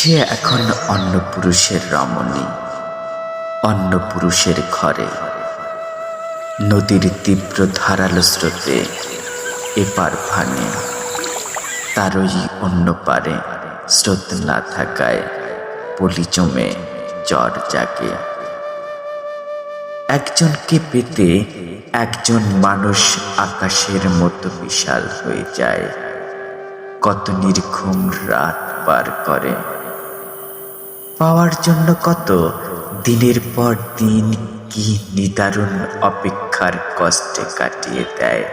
সে এখন অন্য পুরুষের রমণী অন্য পুরুষের ঘরে। নদীর তীব্র ধারালো স্রোতে এপার ভাঙে তারই অন্য পারে স্রোত না থাকায় পলি জমে জ্বর জাগে। একজনকে পেতে একজন মানুষ আকাশের মতো বিশাল হয়ে যায়। কত নির্ঘুম রাত পার করে। পাওয়ার জন্য কত? দিনের পর দিন কি নিদারুণ অপেক্ষার কষ্টে কাটিয়ে দেয়।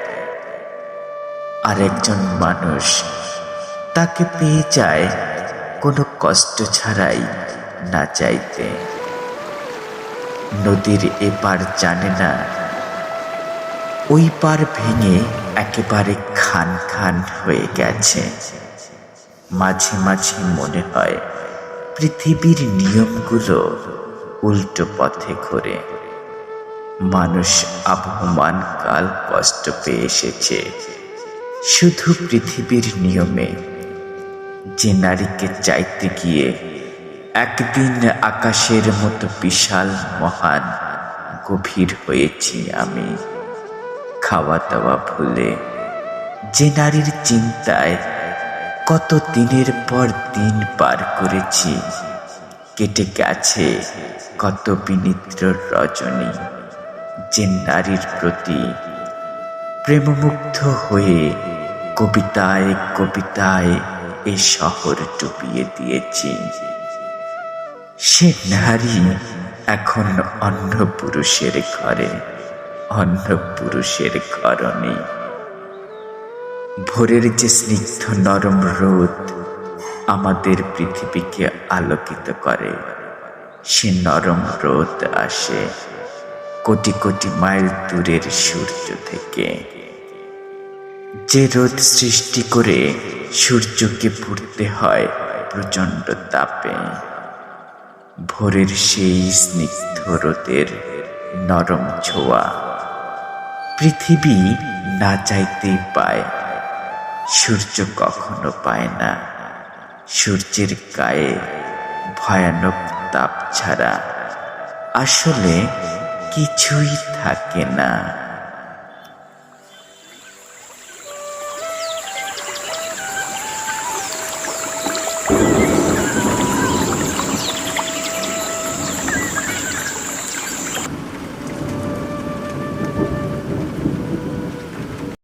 আরেকজন মানুষ তাকে পেয়ে যায় কোনো কষ্ট ছাড়াই না চাইতে। নদীর এপার জানে না, ওই পার ভেঙে একেবারে খান খান হয়ে গেছে। মাঝে মাঝে মনে হয় পৃথিবীর নিয়মগুলো উল্টো পথে ঘোরে। মানুষ আবহমান কাল কষ্ট পেয়ে এসেছে। শুধু পৃথিবীর নিয়মে যে নারীকে চাইতে গিয়ে একদিন আকাশের মতো বিশাল, মহান, গভীর হয়েছি আমি। খাওয়া দাওয়া ভুলে যে নারীর চিন্তায় কত দিনের পর দিন পার করেছি। কেটে গেছে কত বিনিদ্র রজনী। যে নারীর প্রতি প্রেমমুগ্ধ হয়ে কবিতায় কবিতায় এ শহর ডুবিয়ে দিয়েছি। সে নারী এখন অন্য পুরুষের ঘরে অন্য পুরুষের ঘরণে। ভোরের যে স্নিগ্ধ নরম রোদ আমাদের পৃথিবীকে আলোকিত করে, সে নরম রোদ আসে কোটি কোটি মাইল দূরের সূর্য থেকে। যে রোদ সৃষ্টি করে সূর্যকে পুড়তে হয় প্রচণ্ড তাপে, ভোরের সেই স্নিগ্ধ রোদের নরম ছোঁয়া পৃথিবী না চাইতেই পায় সূর্য কখনো পায় না। সূর্যের গায়ে ভয়ানক তাপ ছাড়া। আসলে কিছুই থাকে না।